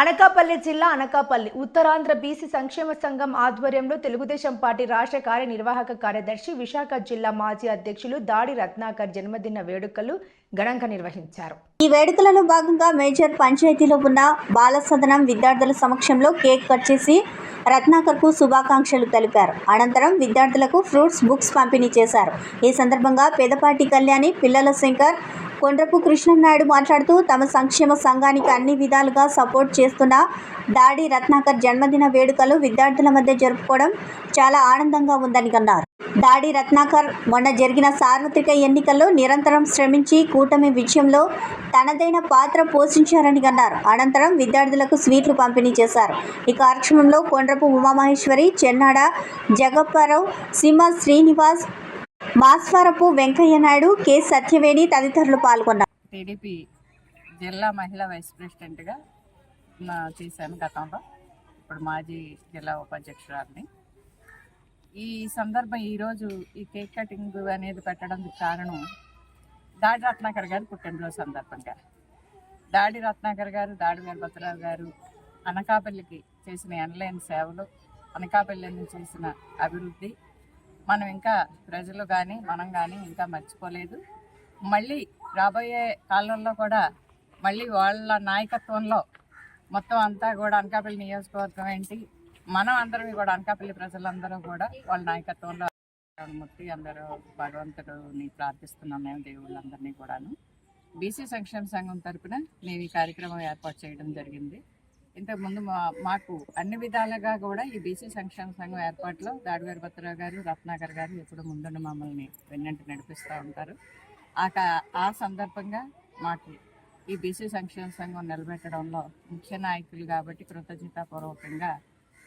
అనకాపల్లి జిల్లా అనకాపల్లి ఉత్తరాంధ్ర బీసీ సంక్షేమ సంఘం ఆధ్వర్యంలో తెలుగుదేశం పార్టీ రాష్ట్ర కార్యనిర్వాహక కార్యదర్శి విశాఖ జిల్లా మాజీ అధ్యక్షులు దాడి రత్నాకర్ జన్మదిన వేడుకలు ఘనంగా నిర్వహించారు. ఈ వేడుకలలో భాగంగా మేజర్ పంచాయతీలో ఉన్న బాల సదనం విద్యార్థుల సమక్షంలో కేక్ కట్ చేసి రత్నాకర్కు శుభాకాంక్షలు తెలిపారు. అనంతరం విద్యార్థులకు ఫ్రూట్స్ బుక్స్ పంపిణీ చేశారు. ఈ సందర్భంగా పెదపాటి కళ్యాణి పిల్లల శంకర్ కొండ్రపు కృష్ణనాయుడు మాట్లాడుతూ తమ సంక్షేమ సంఘానికి అన్ని విధాలుగా సపోర్ట్ చేస్తున్న దాడి రత్నాకర్ జన్మదిన వేడుకలు విద్యార్థుల మధ్య జరుపుకోవడం చాలా ఆనందంగా ఉందని అన్నారు. దాడి రత్నాకర్ మొన్న జరిగిన సార్వత్రిక ఎన్నికల్లో నిరంతరం శ్రమించి కూటమి విజయంలో తనదైన పాత్ర పోషించారని అన్నారు. అనంతరం విద్యార్థులకు స్వీట్లు పంపిణీ చేశారు. ఈ కార్యక్రమంలో కొండ్రపు ఉమామహేశ్వరి చెన్నాడ జగప్పారావు సింహ శ్రీనివాస్ మాస్వరపు వెంకయ్య నాయుడు కె. సత్యవేణి తదితరులు పాల్గొన్నారు. టీడీపీ జిల్లా మహిళా వైస్ ప్రెసిడెంట్గా చేశాను గతంలో. ఇప్పుడు మాజీ జిల్లా ఉపాధ్యక్షురాలని. ఈ సందర్భం ఈరోజు ఈ కేక్ కటింగ్ అనేది పెట్టడానికి కారణం దాడి రత్నాకర్ గారు పుట్టినరోజు సందర్భంగా. దాడి రత్నాకర్ గారు దాడి వీరభద్రరావు గారు అనకాపల్లికి చేసిన ఎన్లైన్ సేవలు అనకాపల్లి చేసిన అభివృద్ధి మనం ఇంకా ప్రజలు కానీ మనం కానీ ఇంకా మర్చిపోలేదు. మళ్ళీ రాబోయే కాలంలో కూడా మళ్ళీ వాళ్ళ నాయకత్వంలో మొత్తం అంతా కూడా అనకాపల్లి నియోజకవర్గం ఏంటి మనం అందరం కూడా అనకాపల్లి ప్రజలందరూ కూడా వాళ్ళ నాయకత్వంలో మూర్తి అందరూ భగవంతుడిని ప్రార్థిస్తున్నాం మేము దేవుళ్ళందరినీ కూడాను. బీసీ సంక్షేమ సంఘం తరపున మేము ఈ కార్యక్రమం ఏర్పాటు చేయడం జరిగింది. ఇంతకుముందు మా మాకు అన్ని విధాలుగా కూడా ఈ బీసీ సంక్షేమ సంఘం ఏర్పాటులో దాడివేరు భద్రరావు గారు రత్నాకర్ గారు ఎప్పుడు ముందుండి మమ్మల్ని వెన్నంటి నడిపిస్తూ ఉంటారు. ఆ ఆ సందర్భంగా మాకు ఈ బీసీ సంక్షేమ సంఘం నిలబెట్టడంలో ముఖ్య నాయకులు కాబట్టి కృతజ్ఞతాపూర్వకంగా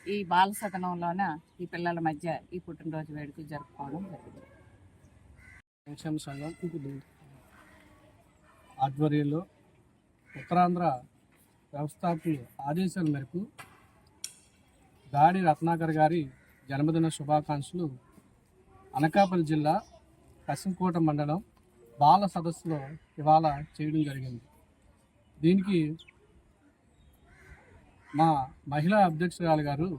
ఈ బాల సదనంలోన ఈ పిల్లల మధ్య ఈ పుట్టినరోజు వేడుకలు జరుపుకోవడం జరిగింది. సంక్షేమ సంఘం ఆధ్వర్యంలో ఉత్తరాంధ్ర వ్యవస్థాపకులు ఆదేశాల మేరకు దాడి రత్నాకర్ గారి జన్మదిన శుభాకాంక్షలు. అనకాపల్లి జిల్లా కసింకోట మండలం బాల సదస్సులో ఇవాళ చేయడం జరిగింది. దీనికి మా మహిళా అధ్యక్షురాలు గారు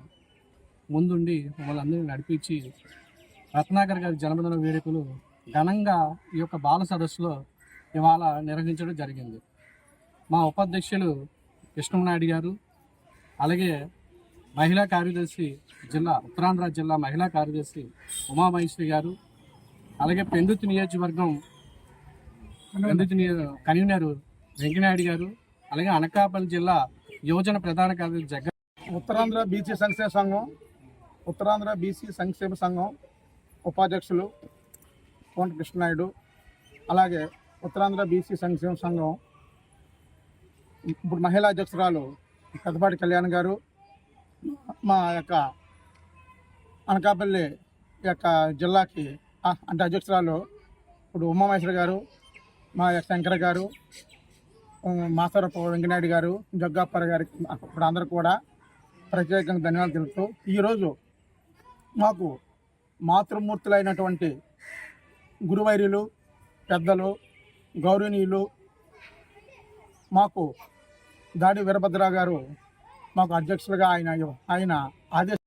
ముందుండి మమ్మల్ని అందరినీ నడిపించి రత్నాకర్ గారి జన్మదిన వేడుకలు ఘనంగా ఈ యొక్క బాల సదస్సులో ఇవాళ నిర్వహించడం జరిగింది. మా ఉపాధ్యక్షులు కృష్ణనాయుడు గారు అలాగే మహిళా కార్యదర్శి జిల్లా ఉత్తరాంధ్ర జిల్లా మహిళా కార్యదర్శి ఉమామహేశ్వరి గారు అలాగే పెందుతు నియోజకవర్గం పెందుతి కన్వీనర్ వెంకనాయుడు గారు అలాగే అనకాపల్లి జిల్లా యువజన ప్రధాన కార్యదర్శి జగ ఉత్తరాంధ్ర బీసీ సంక్షేమ సంఘం ఉత్తరాంధ్ర బీసీ సంక్షేమ సంఘం ఉపాధ్యక్షులు కోంట కృష్ణనాయుడు అలాగే ఉత్తరాంధ్ర బీసీ సంక్షేమ సంఘం ఇప్పుడు మహిళా అధ్యక్షురాలు పెద్దపాటి కళ్యాణ్ గారు మా యొక్క అనకాపల్లి యొక్క జిల్లాకి అంటే అధ్యక్షురాలు ఇప్పుడు ఉమామహేశ్వర గారు మా యొక్క శంకర్ గారు మాసరపు వెంకనాయుడు గారు జగ్గాప్పర్ గారికి ఇప్పుడు అందరూ కూడా ప్రత్యేకంగా ధన్యవాదాలు తెలుపుతూ ఈరోజు మాకు మాతృమూర్తులైనటువంటి గురువైర్యులు పెద్దలు గౌరవనీయులు మాకు దాడి వీరభద్ర గారు మాకు అధ్యక్షులుగా ఆయన ఆయన ఆదేశ